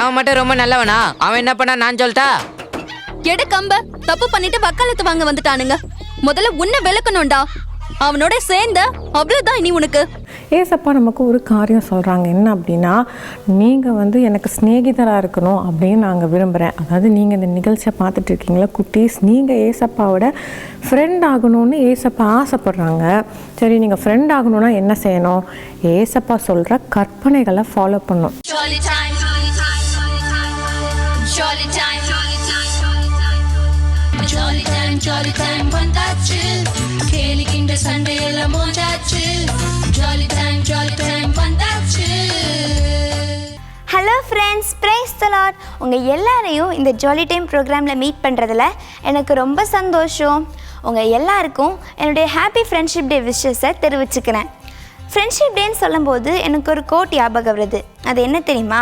அவன் மட்டும் ரொம்ப நல்லவனா? அவன் என்ன பண்ணா நான் சொல்லிட்டா? எடு கம்ப. தப்பு பண்ணிட்டு வக்காலத்து வாங்க வந்துட்டானுங்க. முதல்ல உன்னை விளக்கணும்டா. அவனோட சேர்ந்த அவ்வளவுதான் இனி உனக்கு. ஏசப்பா நமக்கு ஒரு காரியம் சொல்கிறாங்க என்ன அப்படின்னா நீங்கள் வந்து எனக்கு சிநேகிதராக இருக்கணும் அப்படின்னு நாங்கள் விரும்புகிறேன் அதாவது நீங்கள் இந்த நிகழ்ச்சியை பார்த்துட்டு இருக்கீங்களா குட்டீஸ்? நீங்கள் ஏசப்பாவோட ஃப்ரெண்ட் ஆகணும்னு ஏசப்பா ஆசைப்படுறாங்க. சரி நீங்கள் ஃப்ரெண்ட் ஆகணும்னா என்ன செய்யணும்? ஏசப்பா சொல்கிற கற்பனைகளை ஃபாலோ பண்ணணும். Jolly time, jolly time, jolly time, jolly time, வந்தாச்சு. கேலிக்கின்ற சண்டையெல்லாம் மோஜாச்சு ஜாலி டைம் ஜாலி டைம் வந்தாச்சு. Hello friends praise the Lord உங்கள் எல்லாரையும் இந்த ஜாலி டைம் ப்ரோக்ராமில் மீட் பண்ணுறதுல எனக்கு ரொம்ப சந்தோஷம். உங்கள் எல்லாருக்கும் என்னுடைய ஹாப்பி ஃப்ரெண்ட்ஷிப் டே விஷஸை தெரிவிச்சுக்கிறேன். ஃப்ரெண்ட்ஷிப் டேன்னு சொல்லும்போது எனக்கு ஒரு கோட் ஞாபகம் வருது. அது என்ன தெரியுமா?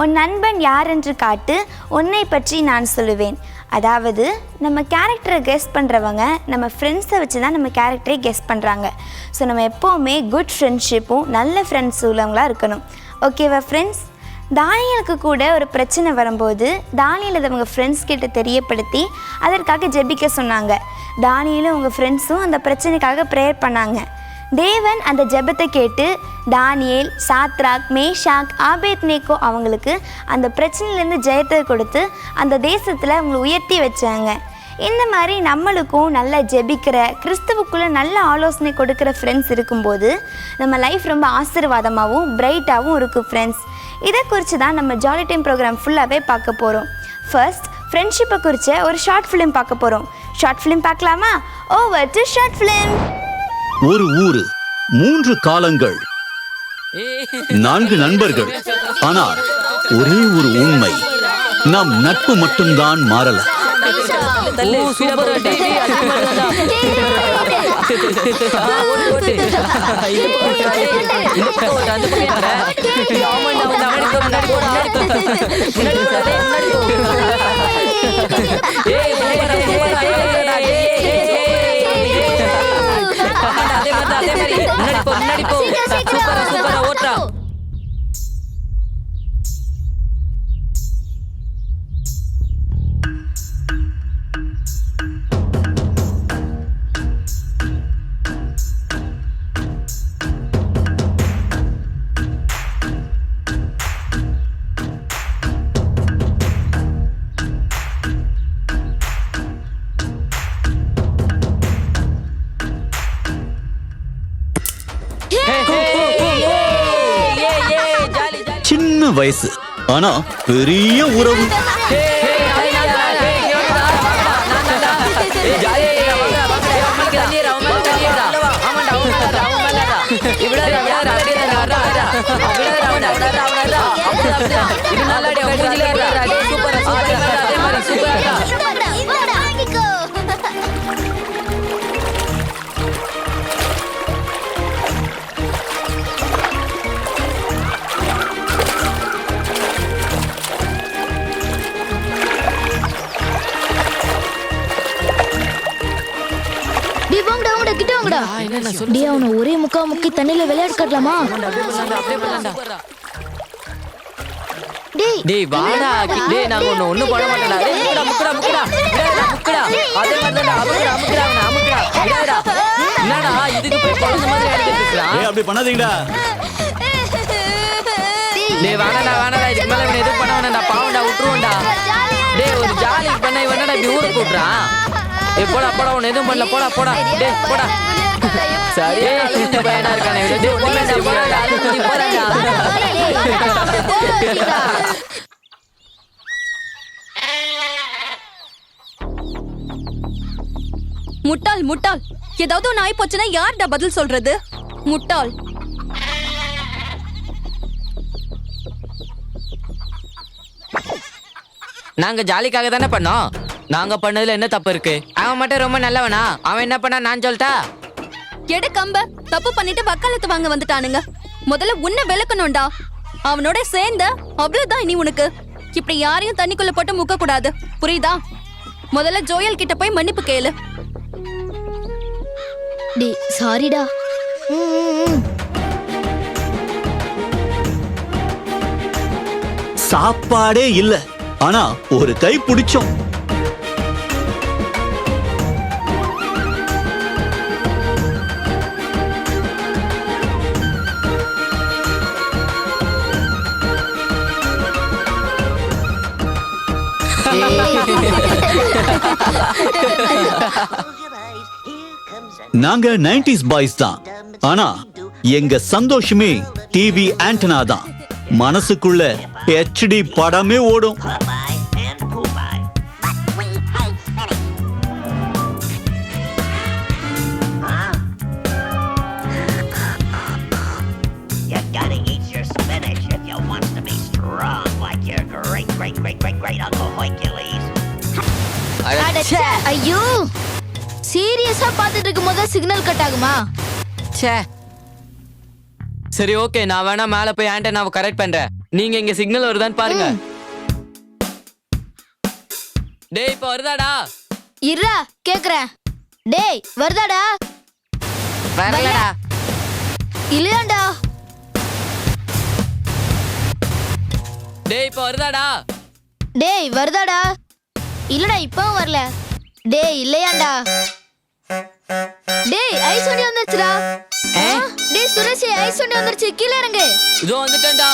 உன் நண்பன் யார் என்று காட்டு உன்னை பற்றி நான் சொல்லுவேன். அதாவது நம்ம கேரக்டரை கெஸ் பண்ணுறவங்க நம்ம ஃப்ரெண்ட்ஸை வச்சு தான் நம்ம கேரக்டரை கெஸ் பண்ணுறாங்க ஸோ நம்ம எப்போவுமே குட் ஃப்ரெண்ட்ஷிப்பும் நல்ல ஃப்ரெண்ட்ஸ் உள்ளவங்களாக இருக்கணும். ஓகேவா ஃப்ரெண்ட்ஸ் தானியலுக்கு கூட ஒரு பிரச்சனை வரும்போது தானியல் அதை அவங்க ஃப்ரெண்ட்ஸ் கிட்ட தெரியப்படுத்தி அதற்காக ஜெபிக்க சொன்னாங்க. தானியலும் அவங்க ஃப்ரெண்ட்ஸும் அந்த பிரச்சனைக்காக ப்ரேயர் பண்ணாங்க. தேவன் அந்த ஜெபத்தை கேட்டு தானியேல் சாத்ராக் மேஷாக் ஆபேத்நேக்கோ அவங்களுக்கு அந்த பிரச்சனையிலேருந்து ஜெயத்தை கொடுத்து அந்த தேசத்தில் அவங்களை உயர்த்தி வச்சாங்க. இந்த மாதிரி நம்மளுக்கும் நல்லா ஜெபிக்கிற கிறிஸ்துவுக்குள்ளே நல்ல ஆலோசனை கொடுக்குற ஃப்ரெண்ட்ஸ் இருக்கும்போது நம்ம லைஃப் ரொம்ப ஆசீர்வாதமாகவும் பிரைட்டாகவும் இருக்கும் ஃப்ரெண்ட்ஸ் இதை குறித்து தான் நம்ம ஜாலி டைம் ப்ரோக்ராம் ஃபுல்லாகவே பார்க்க போகிறோம் ஃபர்ஸ்ட் ஃப்ரெண்ட்ஷிப்பை குறித்த ஒரு ஷார்ட் ஃபிலிம் பார்க்க போகிறோம் ஷார்ட் ஃபிலிம் பார்க்கலாமா? ஓவர் டு ஷார்ட் ஃபிலிம் ஒரு ஊரு மூன்று காலங்கள் நான்கு நண்பர்கள் ஆனால் ஒரே ஒரு உண்மை நம் நட்பு மட்டும்தான் மாறல ஏய், அதே மாதிரி தான், அதே மாதிரி. முன்னாடி போ, முன்னாடி போ. சூப்பரா, சூப்பரா, ஓட்டுறா. சின்ன வயசு. ஆனா பெரிய உறவு. டேய் வாங்கடா டேய் அவனை ஒரே முக்கா முக்கி தண்ணில விளையாட காட்டலாமா? டேய் டேய் வாடா டேய் நாங்க ஒண்ணு ஒண்ணு பண்ண மாட்டோம்டா. டேய் முக்குடா முக்குடா முக்குடா டேய் முக்குடா அதே மாதிரி தான் அமுக்குடா அமுக்குடா அவன அமுக்குடா. விடாதடா என்னடா இதுக்கு போய் குழந்தை மாதிரி அழுதுட்டு இருக்கறான் ஏய் அப்படி பண்ணாதீங்கடா. டேய் வேணாடா வேணாடா இதுக்கு மேல இவனை எதுவும் பண்ண வேணாம்டா. பாவம்டா விட்டுருவோம்டா. டேய் ஒரு ஜாலி பண்ண இவனடா இப்படி ஊருக்கு கூப்பிடுறான்? ஏய் போடா போடா உன்னை எதுவும் பண்ணல போடா போடா. டேய் போடா. சரியா பையனா இருக்கானே. போடா போடா முட்டாள் முட்டாள். ஏதாவது ஒன்று ஆயி போச்சுன்னா யார்டா பதில் சொல்றது? முட்டாள். நாங்க ஜாலிக்காக தானே பண்ணோம். நாங்க பண்ணதுல என்ன தப்பு இருக்கு? அவன் மட்டும் ரொம்ப நல்லவனா? அவன் என்ன பண்ணா நான் சொல்லிட்டா எடு கம்ப. தப்பு பண்ணிட்டு வக்காலத்து வாங்க வந்துட்டானுங்க. முதல்ல உன்னை விளக்கணும்டா. அவனோட சேர்ந்த அவ்வளவுதான் இனி உனக்கு. இப்படி யாரையும் தண்ணிக்குள்ள போட்டு முக்க கூடாது புரியுதா? முதல்ல ஜோயல் கிட்ட போய் மன்னிப்பு கேளு. டேய் சாரிடா. சாப்பாடே இல்ல. ஆனா ஒரு கை பிடிச்சோம். நாங்க 90s பாய்ஸ் தான். ஆனா எங்க சந்தோஷமே டிவி ஆண்டனா தான். மனசுக்குள்ள ஹெச்டி படமே ஓடும். சீரியஸா பார்த்துட்டு இருக்கும் போது சிக்னல் கட் ஆகுமா? ச்சே. சரி ஓகே நான் வேணா மேல போய் ஆண்டனாவை கரெக்ட் பண்றேன். நீங்க இங்க சிக்னல் வருதான்னு பாருங்க. டேய் இப்ப வருதாடா? இருடா கேக்குறேன். டேய் வருதாடா? வரலடா. இல்லையாண்டா? டேய் இப்ப வருதாடா? டேய் வருதாடா? இல்லடா இப்பவும் வரல. டேய் இல்லையாண்டா? டேய் ஐஸ் வண்டி வந்துருச்சுடா டேய் சுரேஷ் ஐஸ் வண்டி வந்துருச்சு. கீழே இறங்கு. இதோ வந்துட்டேன்டா.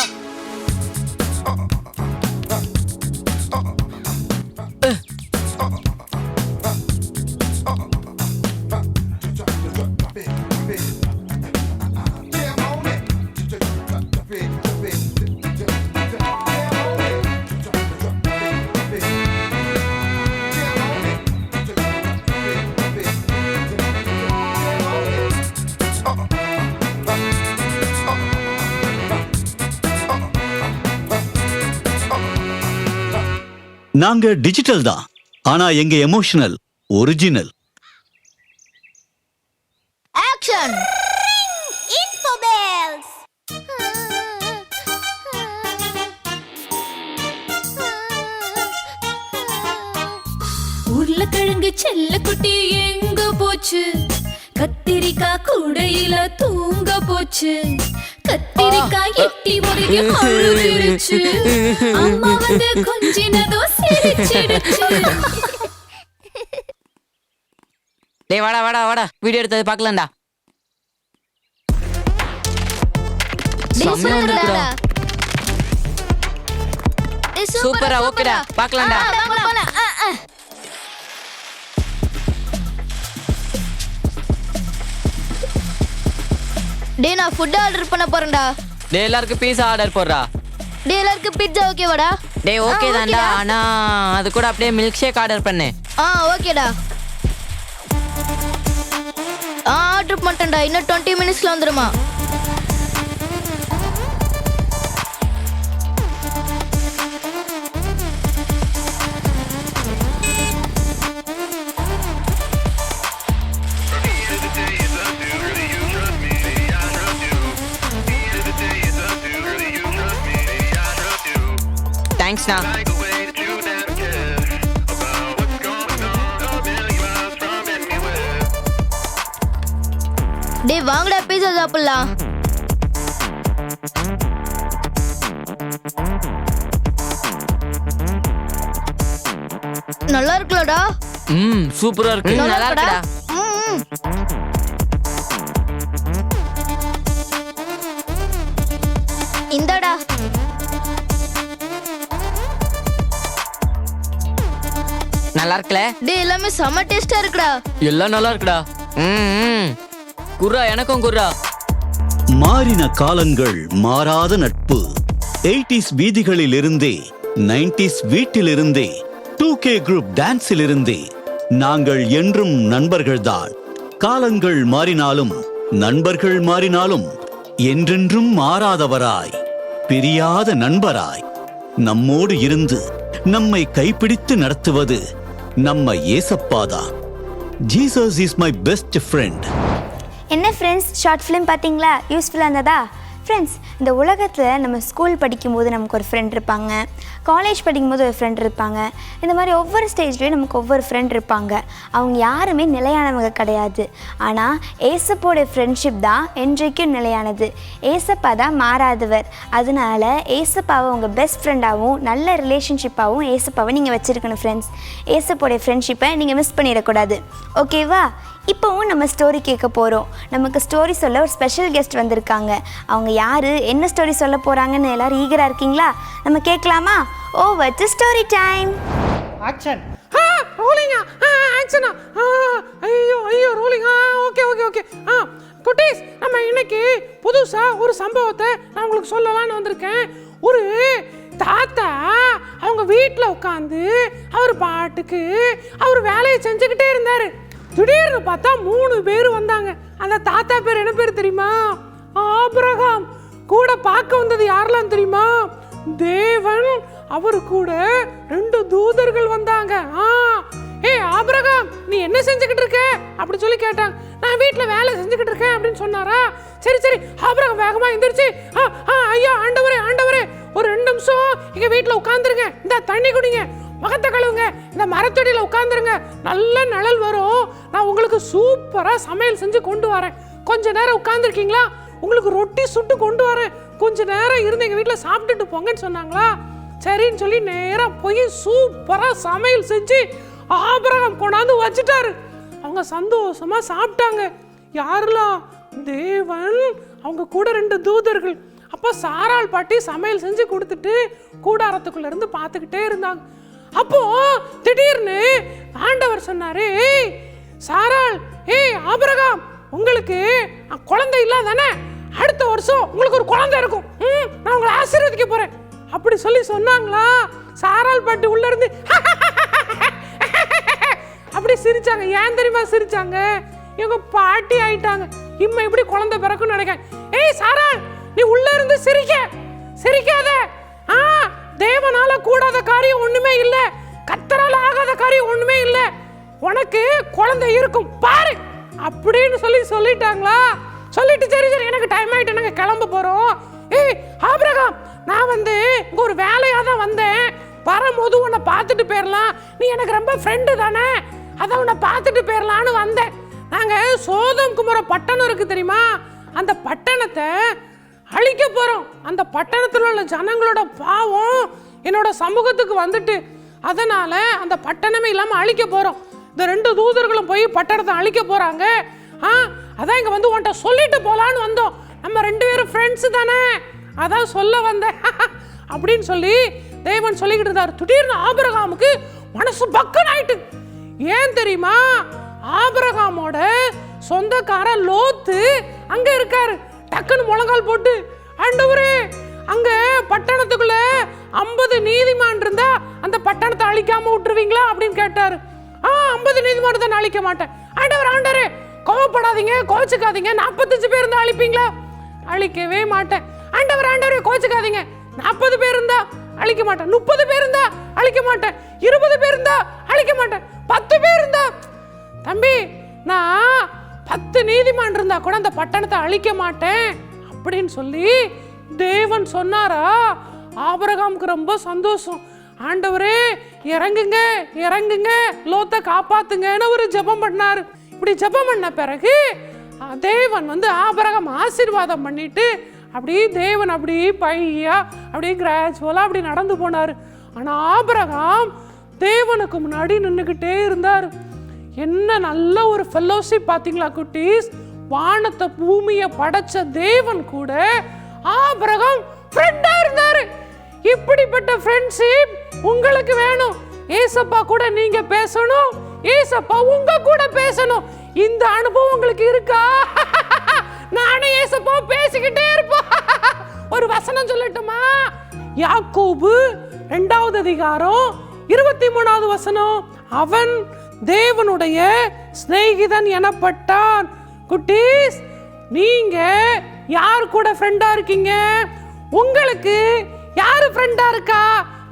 நாங்க டிஜிட்டல் தான். ஆனா எங்க எமோஷனல் ஒரிஜினல் ஆக்ஷன் உருளைக்கிழங்கு செல்ல குட்டி எங்க போச்சு? கத்திரிக்காய் கூடையில தூங்க போச்சு. கத்திரிக்காய் எட்டி அழுதுருச்சு. அம்மா வந்து கொஞ்சினதோ டேய் வாடா வாடா வாடா. வீடியோ எடுத்தது பார்க்கலாம்டா. செம்மையா வந்திருக்குடா. சூப்பரா ஓகேடா. பார்க்கலாம்டா. டேய் நான் ஃபுட் ஆர்டர் பண்ண போறேன்டா. டேய் எல்லாருக்கும் பீஸா ஆர்டர் போடுறா. டேய் எல்லாருக்கும் பிட்சா ஓகேவாடா டேய் ஓகே தான்டா. ஆனா அது கூட அப்படியே மில்க் ஷேக் ஆர்டர் பண்ணு. ஆ ஓகேடா ஆ ஆர்டர் பண்ணிட்டேன்டா. இன்னும் டுவெண்ட்டி மினிட்ஸ்ல வந்துருமா தேங்க்ஸ்ண்ணா டேய் வாங்கடா பீஸா சாப்பிடலாம். நல்லா இருக்குல்லடா. ம் சூப்பரா இருக்கு. நல்லா இருக்குடா. நல்லா இருக்குல்ல? டேய் எல்லாமே செம்ம டேஸ்டா இருக்குடா. எல்லாம் நல்லா இருக்குடா. ம். குர்ரா எனக்கும் குர்ரா. மாறின காலங்கள் மாறாத நட்பு. 80s வீதிகளில் இருந்தே 90s வீட்டிலிருந்தே டூ கே குரூப் டான்ஸில் இருந்தே நாங்கள் என்றும் நண்பர்கள்தான். காலங்கள் மாறினாலும் நண்பர்கள் மாறினாலும் என்றென்றும் மாறாதவராய் பிரியாத நண்பராய் நம்மோடு இருந்து நம்மை கைப்பிடித்து நடத்துவது நம்ம ஏசப்பாதான் Jesus is my best friend என்ன ஃப்ரெண்ட்ஸ் ஷார்ட் ஃபிலிம் பார்த்தீங்களா? யூஸ்ஃபுல்லாக இருந்ததா? ஃப்ரெண்ட்ஸ் இந்த உலகத்தில் நம்ம ஸ்கூல் படிக்கும்போது நமக்கு ஒரு ஃப்ரெண்ட் இருப்பாங்க. காலேஜ் படிக்கும்போது ஒரு ஃப்ரெண்ட் இருப்பாங்க. இந்த மாதிரி ஒவ்வொரு ஸ்டேஜ்லேயும் நமக்கு ஒவ்வொரு ஃப்ரெண்ட் இருப்பாங்க. அவங்க யாருமே நிலையானவங்க கிடையாது. ஆனால் ஏசப்போடைய ஃப்ரெண்ட்ஷிப் தான் என்றைக்கும் நிலையானது. ஏசப்பா தான் மாறாதவர். அதனால ஏசப்பாவை உங்கள் பெஸ்ட் ஃப்ரெண்டாகவும் நல்ல ரிலேஷன்ஷிப்பாகவும் ஏசப்பாவை நீங்கள் வச்சுருக்கணும் ஃப்ரெண்ட்ஸ் ஏசப்போடைய ஃப்ரெண்ட்ஷிப்பை நீங்கள் மிஸ் பண்ணிடக்கூடாது. ஓகேவா இப்போவும் நம்ம ஸ்டோரி கேட்க போகிறோம் நமக்கு ஸ்டோரி சொல்ல ஒரு ஸ்பெஷல் கெஸ்ட் வந்திருக்காங்க. அவங்க யார்? என்ன ஸ்டோரி சொல்ல போகிறாங்கன்னு எல்லாரும் ஈகராக இருக்கீங்களா? நம்ம கேட்கலாமா? ஓ வச்சு ஸ்டோரி டைம் ஆக்ஷன் ரோலிங்கா ஆக்ஷனா ஐயோ ஐயோ ரோலிங் ஓகே ஓகே ஓகே ஆ குட்டீஸ் நம்ம இன்னைக்கு புதுசா ஒரு சம்பவத்தை நான் உங்களுக்கு சொல்லலாம்னு வந்திருக்கேன். ஒரு தாத்தா அவங்க வீட்டில் உட்காந்து அவர் பாட்டுக்கு அவர் வேலையை செஞ்சுக்கிட்டே இருந்தாரு. திடீர்னு பார்த்தா மூணு பேர் வந்தாங்க. அந்த தாத்தா பேர் என்ன பேர் தெரியுமா? ஆபிரகாம். கூட பார்க்க வந்தது யாரெல்லாம் தெரியுமா? தேவன். அவர் கூட ரெண்டு தூதர்கள் வந்தாங்க. ஆ. ஏ ஆபிரகாம் நீ என்ன செஞ்சுக்கிட்டு இருக்க? அப்படி சொல்லி கேட்டாங்க. நான் வீட்டில் வேலை செஞ்சுக்கிட்டு இருக்கேன் அப்படின்னு சொன்னாரா? சரி சரி. ஆபிரகாம் வேகமா எந்திரிச்சு ஆ ஆ ஐயா ஆண்டவரே ஆண்டவரே. ஒரு ரெண்டு நிமிஷம் எங்க வீட்டில் உட்காந்துருங்க இந்த தண்ணி குடிங்க. முகத்தை கழுவுங்க. இந்த மரத்தடியில் உட்காந்துருங்க நல்ல நிழல் வரும். நான் உங்களுக்கு சூப்பராக சமையல் செஞ்சு கொண்டு வரேன். கொஞ்ச நேரம் உட்காந்துருக்கீங்களா உங்களுக்கு ரொட்டி சுட்டு கொண்டு வரேன். கொஞ்ச நேரம் இருந்து எங்கள் வீட்டில் சாப்பிட்டுட்டு போங்கன்னு சொன்னாங்களா? சரின்னு சொல்லி நேராக போய் சூப்பராக சமையல் செஞ்சு ஆபரகம் கொண்டாந்து வச்சுட்டாரு. அவங்க சந்தோஷமா சாப்பிட்டாங்க. யாரெல்லாம்? தேவன். அவங்க கூட ரெண்டு தூதர்கள். அப்போ சாராள் பாட்டி சமையல் செஞ்சு கொடுத்துட்டு கூடாரத்துக்குள்ளேருந்து பார்த்துக்கிட்டே இருந்தாங்க. அப்போ திடீர்னு ஆண்டவர் சொன்னாரு ஏய் சாரால் ஏய் ஆபரகாம் உங்களுக்கு குழந்தை இல்லாதானே? அடுத்த வருஷம் உங்களுக்கு ஒரு குழந்தை இருக்கும். ம், நான் உங்களை ஆசீர்வதிக்க போறேன். அப்படி சொல்லி சொன்னாங்களா? சாரால் பாட்டி உள்ள இருந்து அப்படி சிரிச்சாங்க ஏன் தெரியுமா சிரிச்சாங்க இவங்க பாட்டி ஆயிட்டாங்க இம்மா இப்படி குழந்தை பிறக்கும்னு நினைக்க ஏய் சாரால் நீ உள்ள இருந்து சிரிக்க சிரிக்காத தேவனால கூடாத காரியம் ஒண்ணுமே இல்ல. கத்தரால ஆகாத காரியம் ஒண்ணுமே இல்ல. உனக்கு குழந்தை இருக்கும் பாரு. அப்படின்னு சொல்லி சொல்லிட்டாங்களா? சொல்லிட்டு சரி சரி எனக்கு டைம் ஆயிட்டு நாங்க கிளம்ப போறோம். ஏய் ஆபிரகாம் நான் வந்து இங்க ஒரு வேலையா தான் வந்தேன். வரும்போது உன்னை பார்த்துட்டு போயிடலாம் நீ எனக்கு ரொம்ப ஃப்ரெண்டு தானே. அதான் உன்னை பார்த்துட்டு போயிடலான்னு வந்தேன். நாங்கள் சோதம் குமர பட்டணம் இருக்கு தெரியுமா? அந்த பட்டணத்தை அழிக்க போகிறோம் அந்த பட்டணத்தில் உள்ள ஜனங்களோட பாவம் என்னோட சமூகத்துக்கு வந்துட்டு அதனால அந்த பட்டணமே இல்லாமல் அழிக்க போகிறோம் இந்த ரெண்டு தூதர்களும் போய் பட்டணத்தை அழிக்க போகிறாங்க ஆ அதான் இங்கே வந்து உன்கிட்ட சொல்லிட்டு போகலான்னு வந்தோம். நம்ம ரெண்டு பேரும் ஃப்ரெண்ட்ஸு தானே. அதான் சொல்ல வந்தேன். அப்படின்னு சொல்லி தேவன் சொல்லிக்கிட்டு இருந்தார். திடீர்னு ஆபரகாமுக்கு மனசு பக்கன் ஆயிட்டு ஏன் தெரியுமா? ஆபரகாமோட சொந்தக்கார லோத்து அங்கே இருக்காரு. டக்குன்னு முழங்கால் போட்டு ஆண்டவரே அங்க பட்டணத்துக்குள்ள ஐம்பது நீதிமான் இருந்தா அந்த பட்டணத்தை அழிக்காம விட்டுருவீங்களா? அப்படின்னு கேட்டாரு. ஆ ஐம்பது நீதிமான் தான் அழிக்க மாட்டேன். ஆண்டவர் ஆண்டவரே கோவப்படாதீங்க கோச்சுக்காதீங்க நாற்பத்தஞ்சு பேர் இருந்தா அழிப்பீங்களா? அழிக்கவே மாட்டேன். ஆண்டவர் ஆண்டவரே கோச்சுக்காதீங்க நாற்பது பேர் இருந்தா அழிக்க மாட்டேன். முப்பது பேர் இருந்தா அழிக்க மாட்டேன். இருபது பேர் இருந்தா அழிக்க மாட்டேன். பத்து பேர் இருந்தா தம்பி நான் பத்து நீதிமான் இருந்தா கூட அந்த பட்டணத்தை அழிக்க மாட்டேன் அப்படின்னு சொல்லி தேவன் சொன்னாரா? ஆபரகாமுக்கு ரொம்ப சந்தோஷம். ஆண்டவரே இறங்குங்க இறங்குங்க லோத்தை காப்பாத்துங்கன்னு ஒரு ஜெபம் பண்ணார். இப்படி ஜெபம் பண்ண பிறகு தேவன் வந்து ஆபரகம் ஆசீர்வாதம் பண்ணிட்டு அப்படியே தேவன் அப்படி பையா அப்படியே கிராஜுவலாக அப்படி நடந்து போனார். ஆனால் ஆபரகாம் தேவனுக்கு முன்னாடி நின்றுக்கிட்டே இருந்தார். என்ன நல்ல ஒரு ஃபெல்லோஷிப் பார்த்தீங்களா குட்டீஸ்? வானத்தை பூமியை படைச்ச தேவன் கூட ஆபிரகம் ஃப்ரெண்டா இருந்தாரு. இப்படிப்பட்ட ஃப்ரெண்ட்ஷிப் உங்களுக்கு வேணும். ஏசப்பா கூட நீங்க பேசணும். ஏசப்பா உங்க கூட பேசணும். இந்த அனுபவம் உங்களுக்கு இருக்கா? நானும் ஏசப்பா பேசிக்கிட்டே இருப்போம். ஒரு வசனம் சொல்லட்டுமா? யாக்கோபு ரெண்டாவது அதிகாரம் இருபத்தி மூணாவது வசனம். அவன் தேவனுடைய சிநேகிதன் எனப்பட்டான். குட்டீஸ் நீங்க யார் கூட ஃப்ரெண்டா இருக்கீங்க? உங்களுக்கு யாரு ஃப்ரெண்டா இருக்கா?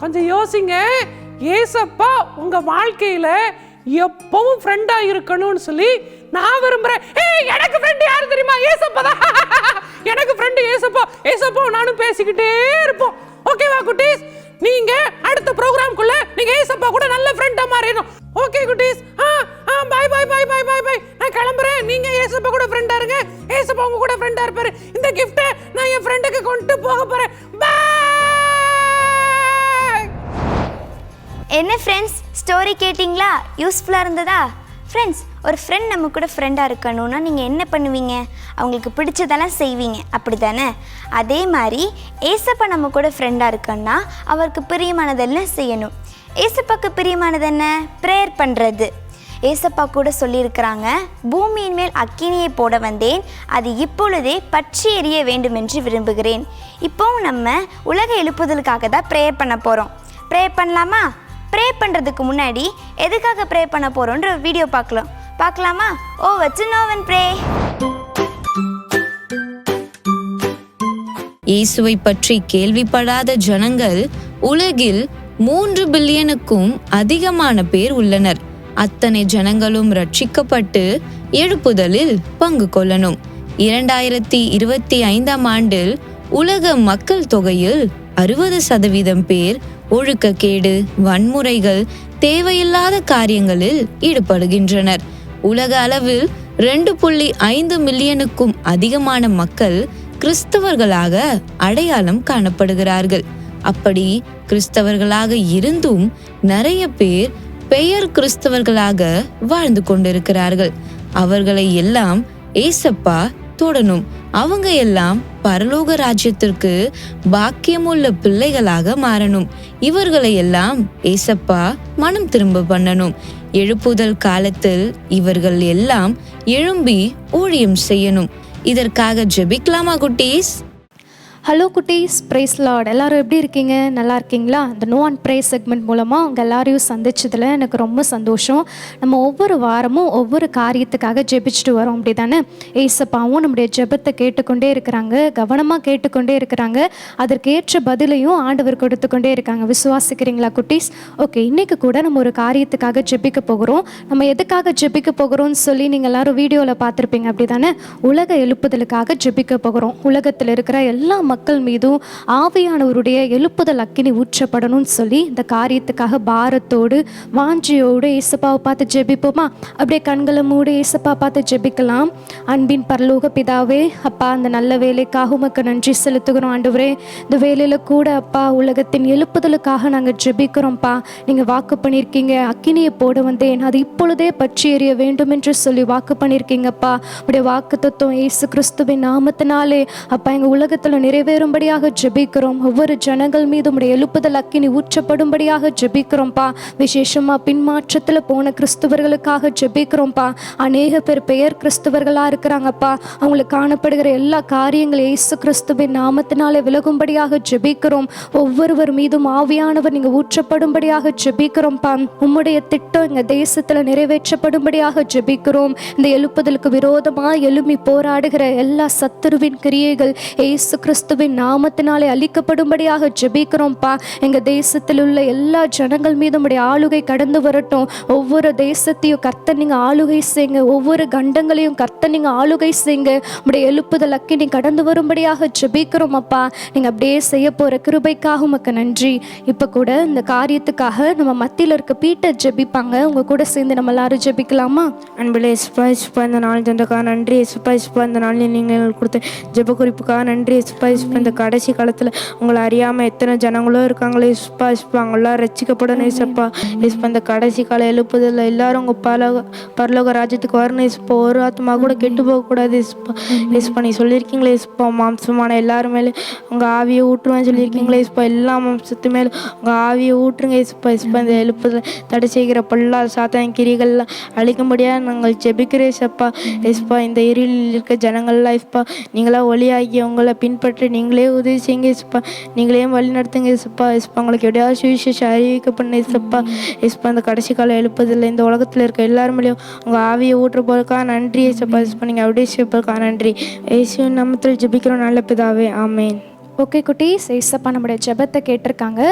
கொஞ்சம் யோசிங்க. ஏசப்பா உங்க வாழ்க்கையில எப்பவும் ஃப்ரெண்டா இருக்கணும்னு சொல்லி நான் விரும்புறேன். ஏய் எனக்கு ஃப்ரெண்ட் யாரு தெரியுமா? ஏசப்பா தான். எனக்கு ஃப்ரெண்டு ஏசப்பா ஏசப்பா நானும் பேசிக்கிட்டே இருப்போம். ஓகேவா குட்டீஸ்? நீங்க அடுத்த ப்ரோக்ராம்குள்ள நீங்க ஏசப்பா கூட நல்ல ஃப்ரெண்டா மாறிடணும். ஓகே குட்டீஸ். ஆ ஆ bye bye bye bye bye bye நான் கிளம்புறேன். நீங்க ஏசப்பா கூட ஃப்ரெண்டா இருங்க. ஏசப்பா உங்க கூட ஃப்ரெண்டா இருப்பாரு. இந்த கிஃப்ட்டை நான் என் ஃப்ரெண்டுக்கு கொண்டு போக போறேன். பை என்ன ஃப்ரெண்ட்ஸ் ஸ்டோரி கேட்டிங்களா? யூஸ்ஃபுல்லாக இருந்ததா? ஃப்ரெண்ட்ஸ் ஒரு ஃப்ரெண்ட் நம்ம கூட ஃப்ரெண்டாக இருக்கணும்னா நீங்கள் என்ன பண்ணுவீங்க? அவங்களுக்கு பிடிச்சதெல்லாம் செய்வீங்க. அப்படி தானே அதே மாதிரி ஏசப்பா நம்ம கூட ஃப்ரெண்டாக இருக்கணும்னா அவருக்கு பிரியமானதெல்லாம் செய்யணும். ஏசப்பாக்கு பிரியமானது என்ன ப்ரேயர் பண்ணுறது ஏசப்பா கூட சொல்லியிருக்கிறாங்க பூமியின் மேல் அக்கினியை போட வந்தேன் அது இப்பொழுதே பற்றி எரிய வேண்டும் என்று விரும்புகிறேன். இப்போவும் நம்ம உலக எழுப்புதலுக்காக தான் ப்ரேயர் பண்ண போகிறோம் ப்ரே பண்ணலாமா? ப்ரே பண்ணுறதுக்கு முன்னாடி எதுக்காக ப்ரே பண்ண போகிறோன்ற வீடியோ பார்க்கலாம். பார்க்கலாமா? ஓ வச்சு நோவன் ப்ரே இயேசுவை பற்றி கேள்விப்படாத ஜனங்கள் உலகில் மூன்று பில்லியனுக்கும் அதிகமான பேர் உள்ளனர். அத்தனை ஜனங்களும் ரட்சிக்கப்பட்டு எழுப்புதலில் பங்கு கொள்ளணும். இரண்டாயிரத்தி இருபத்தி ஐந்தாம் ஆண்டில் உலக மக்கள் தொகையில் அறுபது சதவீதம் பேர் ஒழுக்கக்கேடு வன்முறைகள் தேவையில்லாத காரியங்களில் ஈடுபடுகின்றனர். உலக அளவில் ரெண்டு புள்ளி ஐந்து மில்லியனுக்கும் அதிகமான மக்கள் கிறிஸ்தவர்களாக அடையாளம் காணப்படுகிறார்கள். அப்படி கிறிஸ்தவர்களாக இருந்தும் நிறைய பேர் பெயர் கிறிஸ்தவர்களாக வாழ்ந்து கொண்டிருக்கிறார்கள். அவர்களை எல்லாம் ஏசப்பா தொடணும். அவங்க எல்லாம் பரலோக ராஜ்யத்திற்கு பாக்கியமுள்ள பிள்ளைகளாக மாறணும். இவர்களை எல்லாம் ஏசப்பா மனம் திரும்ப பண்ணணும். எழுப்புதல் காலத்தில் இவர்கள் எல்லாம் எழும்பி ஊழியம் செய்யணும். இதற்காக ஜெபிக்கலாமா குட்டீஸ்? ஹலோ குட்டீஸ். ப்ரைஸ் லார்ட் எல்லாரும் எப்படி இருக்கீங்க? நல்லா இருக்கீங்களா? இந்த நோ அண்ட் ப்ரைஸ் செக்மெண்ட் மூலமாக உங்கள் எல்லாரையும் சந்திச்சதில் எனக்கு ரொம்ப சந்தோஷம். நம்ம ஒவ்வொரு வாரமும் ஒவ்வொரு காரியத்துக்காக ஜெபிச்சுட்டு வரோம். அப்படி தானே ஏசப்பாவும் நம்முடைய ஜெபத்தை கேட்டுக்கொண்டே இருக்கிறாங்க. கவனமாக கேட்டுக்கொண்டே இருக்கிறாங்க. அதற்கேற்ற பதிலையும் ஆண்டவர் கொடுத்து கொண்டே இருக்காங்க. விசுவாசிக்கிறீங்களா குட்டீஸ்? ஓகே இன்றைக்கு கூட நம்ம ஒரு காரியத்துக்காக ஜெபிக்க போகிறோம். நம்ம எதுக்காக ஜெபிக்க போகிறோம்னு சொல்லி நீங்கள் எல்லோரும் வீடியோவில் பார்த்துருப்பீங்க. அப்படி தானே உலக எழுப்புதலுக்காக ஜெபிக்க போகிறோம். உலகத்தில் இருக்கிற எல்லா மக்கள் மீதும் ஆவியானவருடைய எழுப்புதல் அக்கினி ஊற்றப்படணும்னு சொல்லி இந்த காரியத்துக்காக பாரத்தோடு வாஞ்சியோடு இயேசுப்பாவை பார்த்து ஜெபிப்போமா? அப்படியே கண்களை மூடி ஏசப்பா பார்த்து ஜெபிக்கலாம். அன்பின் பரலோக பிதாவே அப்பா அந்த நல்ல வேலைக்காக உமக்கு நன்றி செலுத்துகிறோம் ஆண்டவரே. இந்த வேலையில் கூட அப்பா உலகத்தின் எழுப்புதலுக்காக நாங்கள் ஜெபிக்கிறோம்ப்பா. நீங்கள் வாக்கு பண்ணியிருக்கீங்க அக்கினியை போட வந்தேன். அது இப்பொழுதே பற்றி எறிய வேண்டும் என்று சொல்லி வாக்கு பண்ணியிருக்கீங்கப்பா. உடைய வாக்கு தத்துவம் ஏசு கிறிஸ்துவின் நாமத்தினாலே. அப்பா எங்கள் உலகத்தில் நிறைய நிறைவேறும்படியாக ஜெபிக்கிறோம். ஒவ்வொரு ஜனங்கள் மீது உடைய எழுப்புதல் அக்கினி ஊற்றப்படும்படியாக ஜெபிக்கிறோம்ப்பா விசேஷமா பின்மாற்றத்தில் போன கிறிஸ்துவர்களுக்காக ஜெபிக்கிறோம்ப்பா அநேக பேர் பெயர் கிறிஸ்துவர்களாக இருக்கிறாங்கப்பா. அவங்களுக்கு காணப்படுகிற எல்லா காரியங்களும் இயேசு கிறிஸ்துவின் நாமத்தினாலே விலகும்படியாக ஜெபிக்கிறோம். ஒவ்வொருவர் மீதும் ஆவியானவர் நீங்கள் ஊற்றப்படும்படியாக ஜெபிக்கிறோம்ப்பா உம்முடைய திட்டம் எங்கள் தேசத்தில் நிறைவேற்றப்படும்படியாக ஜெபிக்கிறோம். இந்த எழுப்புதலுக்கு விரோதமாக எழுமி போராடுகிற எல்லா சத்துருவின் கிரியைகள் இயேசு கிறிஸ்துவின் நாமத்தினாலே அழிக்கப்படும்படியாக ஜெபிக்கிறோம்ப்பா எங்கள் தேசத்தில் உள்ள எல்லா ஜனங்கள் மீதும் உடைய ஆளுகை கடந்து வரட்டும். ஒவ்வொரு தேசத்தையும் கர்த்த நீங்கள் ஆளுகை செய்யுங்க. ஒவ்வொரு கண்டங்களையும் கர்த்த நீங்கள் ஆளுகை செய்யுங்க. உடைய எழுப்புதல் அக்கினி கடந்து வரும்படியாக ஜெபிக்கிறோம் அப்பா. நீங்கள் அப்படியே செய்ய போகிற கிருபைக்காக உமக்கு நன்றி. இப்போ கூட இந்த காரியத்துக்காக நம்ம மத்தியில் இருக்க பீட்டர் ஜெபிப்பாங்க. உங்க கூட சேர்ந்து நம்ம எல்லாரும் ஜெபிக்கலாமா? அன்பிலே எஸ்பா எஸ்பா இந்த நாள் தந்தக்கா நன்றி. எஸ்பா எஸ்பா இந்த நாளில் நீங்கள் கொடுத்த ஜெப குறிப்புக்காக நன்றி. எஸ்பா இந்த கடைசி காலத்தில் உங்களை அறியாமல் எத்தனை ஜனங்களும் இருக்காங்களே எஸ்பா எஸ்பா அவங்களாம் ரசிக்கப்படணும் இசப்பா எஸ்பா இந்த கடைசி கால எழுப்புதல் எல்லாரும் உங்கள் பரலோக பரலோக ராஜ்யத்துக்கு வரணும் எஸ்பா ஒரு ஆத்மா கூட கெட்டு போகக்கூடாது எஸ்பா எஸ்பா நீ சொல்லியிருக்கீங்களே எஸ்பா மாம்சமான எல்லாரும் மேலே உங்கள் ஆவியை ஊற்றுவேன் சொல்லியிருக்கீங்களே எஸ்பா எல்லா மாம்சத்து மேலே உங்கள் ஆவியை ஊற்றுங்க எஸ்பா இஸ்பா இந்த எழுப்புதல் தடை செய்கிற பொல்லா சாத்தான் கிரிகள்லாம் அழிக்கும்படியாக நாங்கள் ஜெபிக்கிறேன் இசப்பா எஸ்பா இந்த இருளில் இருக்க ஜனங்கள்லாம் எஸ்பா நீங்களா ஒளியாகி உங்களை பின்பற்றி நீங்களே உதவி செய்யுங்க இசுப்பா நீங்களே வழி நடத்துங்க இசுப்பா இசுப்பா உங்களுக்கு எப்படியாவது சுவிசேஷம் அறிவிக்கப்படணும் இசுப்பா இசுப்பா இந்த கடைசி காலம் எழுப்பதில்லை. இந்த உலகத்தில் இருக்க எல்லாருமேலையும் உங்கள் ஆவியை ஊற்ற போதுக்காக நன்றி எஸ்ப்பா இசுப்பா நீங்கள் அப்படியே செய்ப்பதற்காக நன்றி. ஏசுவின் நம்மத்தில் ஜபிக்கிறோம். நல்ல பிதாவே ஆமேன். ஓகே குட்டீஸ் ஏசப்பா நம்முடைய ஜெபத்தை கேட்டிருக்காங்க.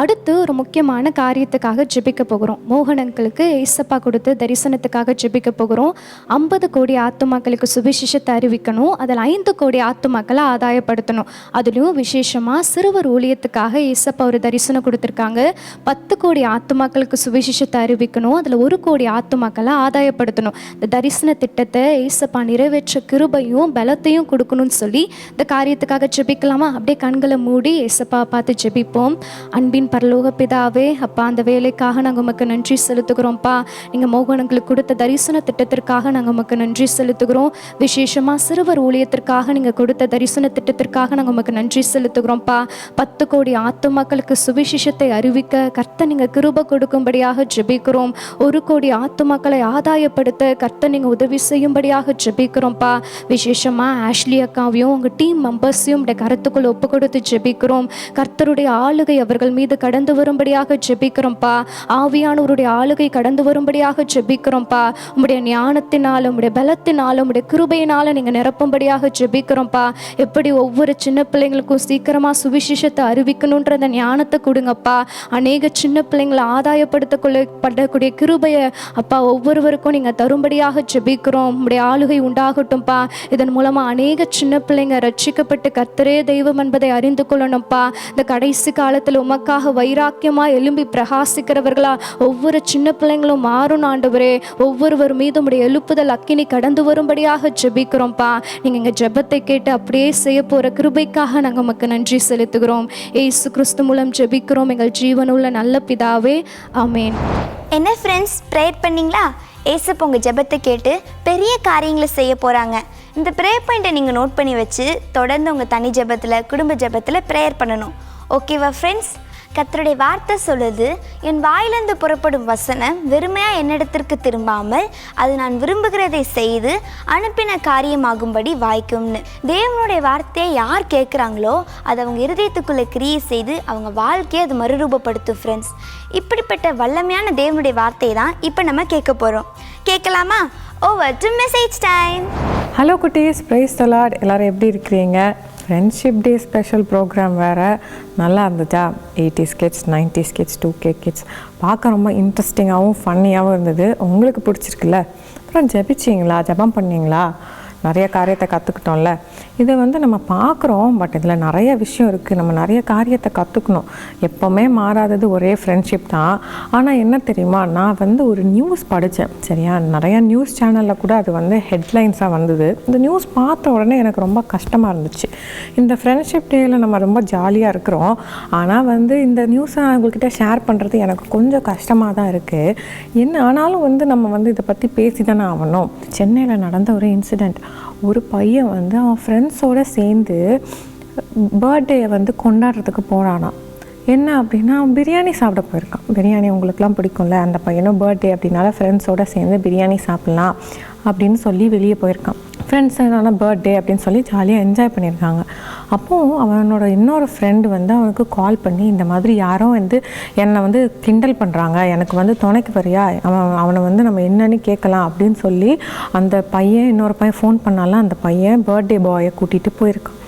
அடுத்து ஒரு முக்கியமான காரியத்துக்காக ஜெபிக்க போகிறோம். மோகன் அங்கிளுக்கு ஏசப்பா கொடுத்து தரிசனத்துக்காக ஜெபிக்க போகிறோம். ஐம்பது கோடி ஆத்துமாக்களுக்கு சுவிசேஷத்தை அறிவிக்கணும். அதில் ஐந்து கோடி ஆத்துமாக்களை ஆதாயப்படுத்தணும். அதுலேயும் விசேஷமாக சிறுவர் ஊழியத்துக்காக ஏசப்பா ஒரு தரிசனம் கொடுத்துருக்காங்க. பத்து கோடி ஆத்துமாக்களுக்கு சுவிசேஷத்தை அறிவிக்கணும். அதில் ஒரு கோடி ஆத்துமாக்களை ஆதாயப்படுத்தணும். இந்த தரிசன திட்டத்தை ஏசப்பா நிறைவேற்ற கிருபையும் பலத்தையும் கொடுக்கணும்னு சொல்லி இந்த காரியத்துக்காக ஜெபிக்கலாமா? அப்படியே கண்களை மூடி எசப்பா பார்த்து ஜெபிப்போம். அன்பின் பரலோக பிதாவே அப்பா அந்த வேலைக்காக நாங்கள் உமக்கு நன்றி செலுத்துகிறோம்ப்பா. நீங்கள் மோகனங்களுக்கு கொடுத்த தரிசன திட்டத்திற்காக நாங்கள் உமக்கு நன்றி செலுத்துகிறோம். விசேஷமாக சிறுவர் ஊழியத்திற்காக நீங்கள் கொடுத்த தரிசன திட்டத்திற்காக நாங்கள் உமக்கு நன்றி செலுத்துகிறோம்ப்பா. பத்து கோடி ஆத்து மக்களுக்கு சுவிசேஷத்தை அறிவிக்க கர்த்த நீங்கள் கிருப கொடுக்கும்படியாக ஜெபிக்கிறோம். ஒரு கோடி ஆத்து மக்களை ஆதாயப்படுத்த கர்த்த நீங்கள் உதவி செய்யும்படியாக ஜெபிக்கிறோம்ப்பா. விசேஷமாக ஆஷ்லி அக்காவையும் உங்கள் டீம் மெம்பர்ஸையும் கருத்துக்குள்ள ஒப்பு கொடுத்து ஜெபிக்கிறோம். கர்த்தருடைய ஆளுகை அவர்கள் மீது கடந்து வரும்படியாக ஜெபிக்கிறோம்ப்பா ஆவியானவருடைய ஆளுகை கடந்து வரும்படியாக ஜெபிக்கிறோம்ப்பா உங்களுடைய ஞானத்தினாலும் உம்முடைய பலத்தினாலும் உங்களுடைய கிருபையினால நீங்கள் நிரப்பும்படியாக ஜெபிக்கிறோம்ப்பா எப்படி ஒவ்வொரு சின்ன பிள்ளைங்களுக்கும் சீக்கிரமாக சுவிசேஷத்தை அறிவிக்கணுன்ற அந்த ஞானத்தை கொடுங்கப்பா. அநேக சின்ன பிள்ளைங்களை ஆதாயப்படுத்தக்குள்ள படக்கூடிய கிருபையை அப்பா ஒவ்வொருவருக்கும் நீங்கள் தரும்படியாக ஜெபிக்கிறோம். உங்களுடைய ஆளுகை உண்டாகட்டும்ப்பா இதன் மூலமாக அநேக சின்ன பிள்ளைங்க ரட்சிக்கப்பட்டு கர்த்தரே தெய்வம் என்பதை அறிந்து கொள்ளணும்ப்பா இந்த கடைசி காலத்தில் உமக்காக வைராக்கியமாக எழும்பி பிரகாசிக்கிறவர்களா ஒவ்வொரு சின்ன பிள்ளைங்களும் மாறும் ஆண்டவரே. ஒவ்வொருவர் மீதும் உடைய எழுப்புதல் அக்கினி கடந்து வரும்படியாக ஜெபிக்கிறோம்ப்பா நீங்கள் எங்கள் ஜெபத்தை கேட்டு அப்படியே செய்ய போகிற கிருபைக்காக நாங்கள் உமக்கு நன்றி செலுத்துகிறோம். ஏசு கிறிஸ்து மூலம் ஜெபிக்கிறோம். எங்கள் ஜீவனுள்ள நல்ல பிதாவே. ஆமேன். என்ன ஃப்ரெண்ட்ஸ் ப்ரேயர் பண்ணீங்களா? ஏசப் உங்கள் ஜெபத்தை கேட்டு பெரிய காரியங்களை செய்ய போகிறாங்க இந்த ப்ரே பாயிண்ட்டை நீங்கள் நோட் பண்ணி வச்சு தொடர்ந்து உங்கள் தனி ஜெபத்தில் குடும்ப ஜெபத்தில் ப்ரேயர் பண்ணணும். ஓகேவா ஃப்ரெண்ட்ஸ் கத்தருடைய வார்த்தை சொல்லுது என் வாயிலிருந்து புறப்படும் வசனம் வெறுமையாக என்னிடத்திற்கு திரும்பாமல் அது நான் விரும்புகிறதை செய்து அனுப்பின காரியமாகும்படி வாய்க்கும்னு. தேவனுடைய வார்த்தையை யார் கேட்குறாங்களோ அதை அவங்க இருதயத்துக்குள்ளே கிரியை செய்து அவங்க வாழ்க்கையை அது மறுரூபப்படுத்தும் ஃப்ரெண்ட்ஸ் இப்படிப்பட்ட வல்லமையான தேவனுடைய வார்த்தையை தான் இப்போ நம்ம கேட்க போகிறோம் கேட்கலாமா? Over to message time hello குட்டீஸ். ப்ரைஸ் தலாட் எல்லோரும் எப்படி இருக்கிறீங்க? ஃப்ரெண்ட்ஷிப் டே ஸ்பெஷல் ப்ரோக்ராம் வேறு. நல்லா இருந்துச்சா? Eighty kids nineties kids two K kids பார்க்க ரொம்ப இன்ட்ரெஸ்டிங்காகவும் ஃபன்னியாகவும் இருந்தது. உங்களுக்கு பிடிச்சிருக்குல்ல? அப்புறம் ஜெபிச்சிங்களா? ஜெபம் பண்ணீங்களா? நிறைய காரியத்தை கற்றுக்கிட்டோம்ல இதை வந்து நம்ம பார்க்குறோம் பட் இதில் நிறைய விஷயம் இருக்குது நம்ம நிறைய காரியத்தை கற்றுக்கணும் எப்போவுமே மாறாதது ஒரே ஃப்ரெண்ட்ஷிப் தான். ஆனால் என்ன தெரியுமா? நான் வந்து ஒரு நியூஸ் படித்தேன். சரியா? நிறையா நியூஸ் சேனலில் கூட அது வந்து ஹெட்லைன்ஸாக வந்தது. இந்த நியூஸ் பார்த்த உடனே எனக்கு ரொம்ப கஷ்டமாக இருந்துச்சு. இந்த ஃப்ரெண்ட்ஷிப் டேயில் நம்ம ரொம்ப ஜாலியாக இருக்கிறோம். ஆனால் வந்து இந்த நியூஸை உங்கள்கிட்ட ஷேர் பண்ணுறது எனக்கு கொஞ்சம் கஷ்டமாக தான் இருக்குது என்ன ஆனாலும் வந்து நம்ம வந்து இதை பற்றி பேசி தானே ஆகணும். சென்னையில் நடந்த ஒரு இன்சிடெண்ட் ஒரு பையன் வந்து அவன் ஃப்ரெண்ட்ஸோடு சேர்ந்து பர்த்டேயை வந்து கொண்டாடுறதுக்கு போகிறானா என்ன அப்படின்னா அவன் பிரியாணி சாப்பிட போயிருக்கான். பிரியாணி உங்களுக்குலாம் பிடிக்கும்ல அந்த பையனும் பர்த்டே அப்படின்னால ஃப்ரெண்ட்ஸோடு சேர்ந்து பிரியாணி சாப்பிட்லாம் அப்படின்னு சொல்லி வெளியே போயிருக்கான். ஃப்ரெண்ட்ஸ் என்னன்னா பர்த்டே அப்படின்னு சொல்லி ஜாலியாக என்ஜாய் பண்ணியிருக்காங்க. அப்போது அவனோட இன்னொரு ஃப்ரெண்டு வந்து அவனுக்கு கால் பண்ணி இந்த மாதிரி யாரும் வந்து என்னை வந்து கிண்டல் பண்ணுறாங்க எனக்கு வந்து துணைக்கு வரியா அவன் அவனை வந்து நம்ம என்னன்னு கேட்கலாம் அப்படின்னு சொல்லி அந்த பையன் இன்னொரு பையன் ஃபோன் பண்ணாலாம் அந்த பையன் பர்த்டே பாயை கூட்டிகிட்டு போயிருக்கான்.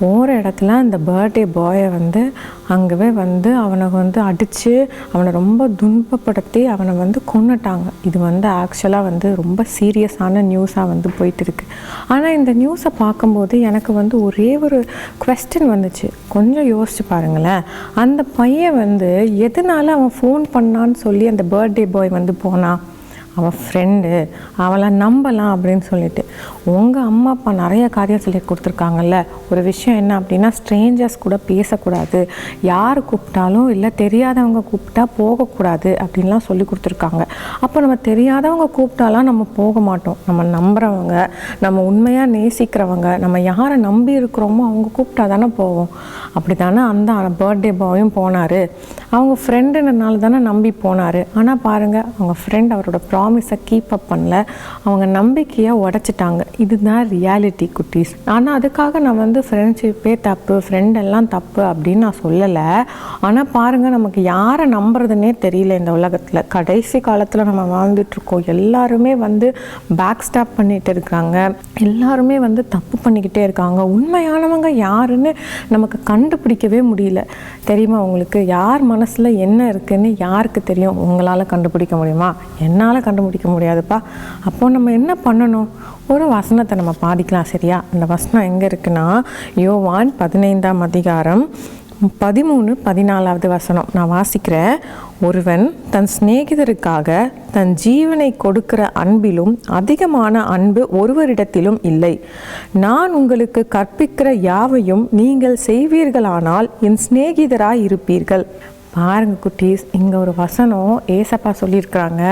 போகிற இடத்துல அந்த பர்த்டே பாயை வந்து அங்கவே வந்து அவனை வந்து அடித்து அவனை ரொம்ப துன்பப்படுத்தி அவனை வந்து கொன்னுட்டாங்க. இது வந்து ஆக்சுவலாக வந்து ரொம்ப சீரியஸான நியூஸாக வந்து போயிட்டு இருக்கு ஆனால் இந்த நியூஸை பார்க்கும்போது எனக்கு வந்து ஒரே ஒரு கொஸ்டின் வந்துச்சு. கொஞ்சம் யோசிச்சு பாருங்களேன். அந்த பையன் வந்து எதனால அவன் ஃபோன் பண்ணான்னு சொல்லி அந்த பர்த்டே பாய் வந்து போனான் அவன் ஃப்ரெண்டு அவளை நம்பலாம் அப்படின்னு சொல்லிட்டு. உங்கள் அம்மா அப்பா நிறைய காரியம் சொல்லி கொடுத்துருக்காங்கல்ல. ஒரு விஷயம் என்ன அப்படின்னா ஸ்ட்ரேஞ்சர்ஸ் கூட பேசக்கூடாது. யார் கூப்பிட்டாலும் இல்லை தெரியாதவங்க கூப்பிட்டா போகக்கூடாது அப்படின்லாம் சொல்லி கொடுத்துருக்காங்க. அப்போ நம்ம தெரியாதவங்க கூப்பிட்டாலாம் நம்ம போக மாட்டோம். நம்ம நம்புகிறவங்க நம்ம உண்மையாக நேசிக்கிறவங்க நம்ம யாரை நம்பி இருக்கிறோமோ அவங்க கூப்பிட்டா தானே போவோம். அப்படி தானே அந்த பர்த்டே பாயும் போனார். அவங்க ஃப்ரெண்டுனால தானே நம்பி போனார். ஆனால் பாருங்கள் அவங்க ஃப்ரெண்ட் அவரோட ப்ராப்ளம் ப்ராமிஸை கீப் அப் பண்ணல. அவங்க நம்பிக்கையை உடச்சிட்டாங்க. இதுதான் ரியாலிட்டி குட்டீஸ். ஆனால் அதுக்காக நான் வந்து ஃப்ரெண்ட்ஷிப்பே தப்பு ஃப்ரெண்டெல்லாம் தப்பு அப்படின்னு நான் சொல்லலை. ஆனால் பாருங்கள் நமக்கு யாரை நம்புறதுனே தெரியல இந்த உலகத்தில். கடைசி காலத்தில் நம்ம வாழ்ந்துட்டுருக்கோம். எல்லாருமே வந்து பேக் ஸ்டாப் பண்ணிகிட்டு இருக்காங்க. எல்லாருமே வந்து தப்பு பண்ணிக்கிட்டே இருக்காங்க. உண்மையானவங்க யாருன்னு நமக்கு கண்டுபிடிக்கவே முடியல. தெரியுமா உங்களுக்கு? யார் மனசில் என்ன இருக்குதுன்னு யாருக்கு தெரியும்? உங்களால் கண்டுபிடிக்க முடியுமா? என்னால் கண்டுபிடிக்க முடியாதுப்பா. அப்போ நம்ம என்ன பண்ணணும்? ஒரு வசனத்தை நம்ம பாதிக்கலாம் சரியா? அந்த வசனம் எங்கே இருக்குன்னா யோவான் பதினைந்தாம் அதிகாரம் பதிமூணு பதினாலாவது வசனம். நான் வாசிக்கிறேன் ஒருவன் தன் சிநேகிதருக்காக தன் ஜீவனை கொடுக்கிற அன்பிலும் அதிகமான அன்பு ஒருவரிடத்திலும் இல்லை. நான் உங்களுக்கு கற்பிக்கிற யாவையும் நீங்கள் செய்வீர்களானால் என் சிநேகிதராய் இருப்பீர்கள் பாருங்க குட்டீஸ் இங்கே ஒரு வசனம் ஏசப்பா சொல்லியிருக்கிறாங்க.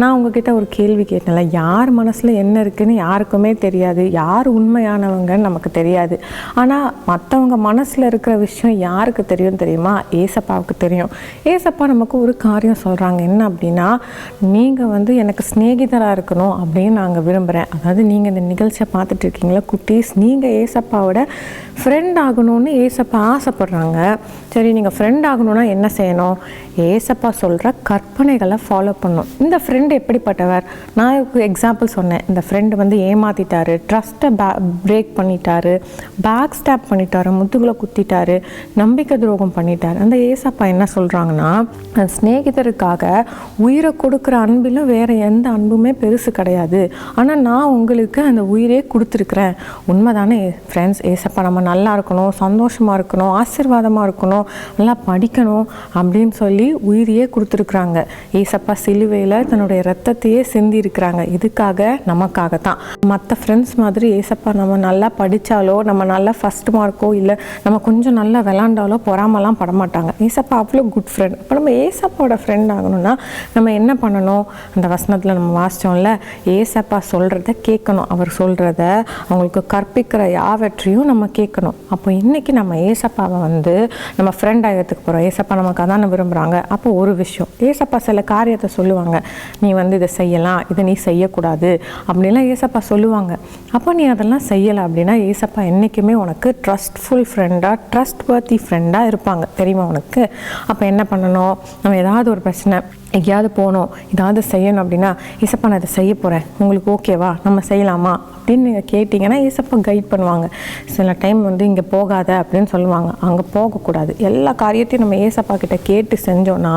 நான் உங்ககிட்ட ஒரு கேள்வி கேட்டேன்ல யார் மனசில் என்ன இருக்குன்னு யாருக்குமே தெரியாது. யார் உண்மையானவங்கன்னு நமக்கு தெரியாது. ஆனால் மற்றவங்க மனசில் இருக்கிற விஷயம் யாருக்கு தெரியும் தெரியுமா? ஏசப்பாவுக்கு தெரியும். ஏசப்பா நமக்கு ஒரு காரியம் சொல்கிறாங்க என்ன அப்படின்னா நீங்கள் வந்து எனக்கு சிநேகிதராக இருக்கணும் அப்படின்னு நாங்கள் விரும்புகிறேன் அதாவது நீங்கள் இந்த நிகழ்ச்சியை பார்த்துட்டு இருக்கீங்களா குட்டீஸ்? நீங்கள் ஏசப்பாவோட ஃப்ரெண்ட் ஆகணும்னு ஏசப்பா ஆசைப்பட்றாங்க. சரி நீங்கள் ஃப்ரெண்ட் ஆகணும்னா என்ன செய்யணும் ஏசப்பா சொல்கிற கற்பனைகளை ஃபாலோ பண்ணும். இந்த ஃப்ரெண்டு எப்படிப்பட்டவர்? நான் எக்ஸாம்பிள் சொன்னேன். இந்த ஃப்ரெண்டு வந்து ஏமாத்திட்டாரு ட்ரஸ்ட்டை பே பிரேக் பண்ணிட்டாரு பேக் ஸ்டாப் பண்ணிட்டாரு முதுகுல குத்திட்டாரு நம்பிக்கை துரோகம் பண்ணிட்டாரு. அந்த ஏசப்பா என்ன சொல்கிறாங்கன்னா சிநேகிதருக்காக உயிரை கொடுக்குற அன்பிலும் வேறு எந்த அன்புமே பெருசு கிடையாது. ஆனால் நான் உங்களுக்கு அந்த உயிரே கொடுத்துருக்குறேன். உண்மைதானே ஃப்ரெண்ட்ஸ் ஏசப்பா நம்ம நல்லா இருக்கணும் சந்தோஷமாக இருக்கணும் ஆசீர்வாதமாக இருக்கணும் நல்லா படிக்கணும் அப்படின்னு சொல்லி உயிரையே கொடுத்துருக்குறாங்க. ஏசப்பா சிலுவையில் தன்னுடைய ரத்தத்தையே சிந்தி இருக்கிறாங்க இதுக்காக நமக்காக தான் மற்ற ஃப்ரெண்ட்ஸ் மாதிரி ஏசப்பா நம்ம நல்லா படித்தாலோ நம்ம நல்லா ஃபஸ்ட் மார்க்கோ இல்லை நம்ம கொஞ்சம் நல்லா விளாண்டாலோ பொறாமலாம் படமாட்டாங்க. ஏசப்பா அவ்வளோ குட் ஃப்ரெண்ட் இப்போ நம்ம ஏசப்பாவோட ஃப்ரெண்ட் ஆகணும்னா நம்ம என்ன பண்ணணும்? அந்த வசனத்தில் நம்ம வாசித்தோம்ல ஏசப்பா சொல்கிறத கேட்கணும். அவர் சொல்கிறத அவங்களுக்கு கற்பிக்கிற யாவற்றையும் நம்ம கேட்கணும். அப்போ இன்றைக்கி நம்ம ஏசப்பாவை வந்து நம்ம ஃப்ரெண்ட் ஆகிறதுக்கு போகிறோம் ஏசப்பா நமக்கு அதான் விரும்புகிறாங்க அப்போ ஒரு விஷயம். ஏசப்பா சில காரியத்தை சொல்லுவாங்க. நீ வந்து இதை செய்யலாம். இதை நீ செய்யக்கூடாது. அப்படின்லாம் ஏசப்பா சொல்லுவாங்க. அப்போ நீ அதெல்லாம் செய்யலை அப்படின்னா ஏசப்பா என்றைக்குமே உனக்கு ட்ரஸ்ட்ஃபுல் ஃப்ரெண்டாக ட்ரஸ்ட் வர்த்தி ஃப்ரெண்டாக இருப்பாங்க. தெரியுமா உனக்கு? அப்போ என்ன பண்ணணும்? நம்ம ஏதாவது ஒரு பிரச்சனை எங்கேயாவது போகணும் ஏதாவது செய்யணும் அப்படின்னா ஏசப்பா நான் இதை செய்ய போகிறேன் உங்களுக்கு ஓகேவா நம்ம செய்யலாமா? அப்படின்னு நீங்கள் கேட்டிங்கன்னா ஏசப்பா கைட் பண்ணுவாங்க. சில டைம் வந்து இங்கே போகாத அப்படின்னு சொல்லுவாங்க. அங்கே போகக்கூடாது. எல்லா காரியத்தையும் நம்ம ஏசப்பா கிட்ட கேட்டு செஞ்சோன்னா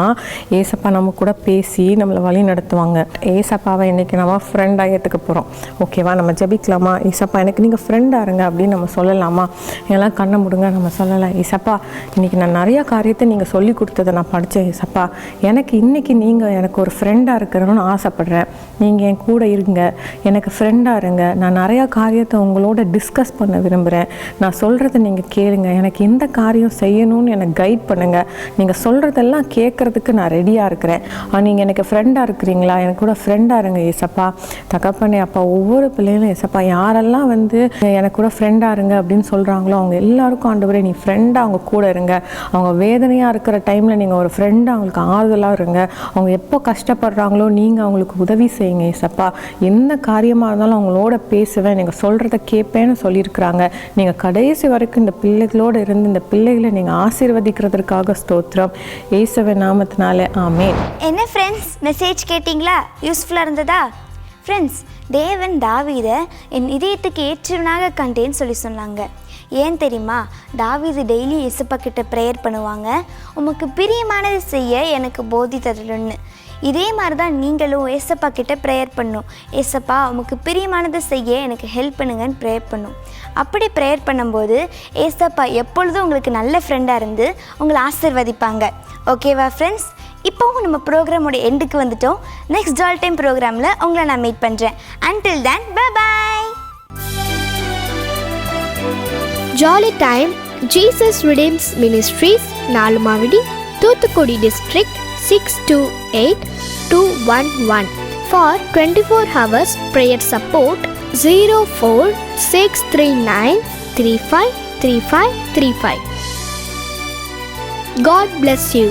ஏசப்பா நம்ம கூட பேசி நம்மளை வழி நடத்துவாங்க. ஏசப்பாவை இன்றைக்கி நம்ம ஃப்ரெண்டாக ஏற்றுக்க போகிறோம் ஓகேவா நம்ம ஜெபிக்கலாமா? ஏசப்பா எனக்கு நீங்கள் ஃப்ரெண்டாக இருங்க அப்படின்னு நம்ம சொல்லலாமா? எல்லாம் கண்ணை முடுங்க நம்ம சொல்லலாம். ஏசப்பா இன்றைக்கி நான் நிறையா காரியத்தை நீங்கள் சொல்லி கொடுத்ததை நான் படித்தேன் ஏசப்பா எனக்கு இன்றைக்கி நீங்கள் எனக்கு ஒரு ஃப்ரெண்டாக இருக்கணும்னு ஆசைப்பட்றேன். நீங்கள் என் கூட இருங்க. எனக்கு ஃப்ரெண்டாக இருங்க. நான் நிறையா காரியத்தை உங்களோட டிஸ்கஸ் பண்ண விரும்புகிறேன் நான் சொல்கிறத நீங்கள் கேளுங்க. எனக்கு எந்த காரியம் செய்யணும்னு எனக்கு கைட் பண்ணுங்கள் நீங்கள் சொல்கிறதெல்லாம் கேட்குறதுக்கு நான் ரெடியாக இருக்கிறேன். நீங்கள் எனக்கு ஃப்ரெண்டாக இருக்கிறீங்களா? எனக்கு கூட ஃப்ரெண்டாக இருங்க ஏசப்பா. தகப்பனே அப்பா ஒவ்வொரு பிள்ளைகளும் ஏசப்பா யாரெல்லாம் வந்து எனக்கு கூட ஃப்ரெண்டாக இருங்க அப்படின்னு சொல்கிறாங்களோ அவங்க எல்லாருக்கும் ஆண்டவரே நீ ஃப்ரெண்டாக அவங்க கூட இருங்க. அவங்க வேதனையாக இருக்கிற டைமில் நீங்கள் ஒரு ஃப்ரெண்டாக அவங்களுக்கு ஆறுதலாக இருங்க. அவங்க எப்போ கஷ்டப்படுறாங்களோ நீங்கள் அவங்களுக்கு உதவி செய்யுங்க ஏசப்பா. எந்த காரியமாக இருந்தாலும் அவங்களோட பேசுவேன். நீங்கள் சொல்கிறத கேட்பேன்னு சொல்லியிருக்கிறாங்க. நீங்கள் கடைசி வரைக்கும் இந்த பிள்ளைகளோடு இருந்து இந்த பிள்ளைகளை நீங்கள் ஆசீர்வதிக்கிறதுக்காக ஸ்தோத்திரம். ஏசவ நாமத்தினாலே ஆமே என்ன ஃப்ரெண்ட்ஸ் மெசேஜ் கேட்டிங்களா? யூஸ்ஃபுல்லாக இருந்ததா? ஃப்ரெண்ட்ஸ் தேவன் தாவீதை என் இதயத்துக்கு ஏற்றவனாக கண்டேன்னு சொல்லி சொன்னாங்க. ஏன் தெரியுமா? தாவீது டெய்லி இசப்பா கிட்ட ப்ரேயர் பண்ணுவாங்க. உமக்கு பிரியமானது செய்ய எனக்கு போதி தரணும்னு இதே மாதிரி தான் நீங்களும் ஏசப்பா கிட்ட ப்ரேயர் பண்ணும். ஏசப்பா உமக்கு பிரியமானதை செய்ய எனக்கு ஹெல்ப் பண்ணுங்கன்னு ப்ரேயர் பண்ணும். அப்படி ப்ரேயர் பண்ணும்போது ஏசப்பா எப்பொழுதும் உங்களுக்கு நல்ல ஃப்ரெண்டாக இருந்து உங்களை ஆசிர்வதிப்பாங்க. ஓகேவா ஃப்ரெண்ட்ஸ் இப்போவும் நம்ம ப்ரோக்ராமோட எண்டுக்கு வந்துட்டோம். நெக்ஸ்ட் ஜால் டைம் ப்ரோக்ராமில் உங்களை நான் மீட் பண்ணுறேன் until then bye jolly time Jesus redeems ministries Nalumavadi Thoothukudi district six two eight two one one for twenty four hours prayer support zero four six three nine three five three five three five God bless you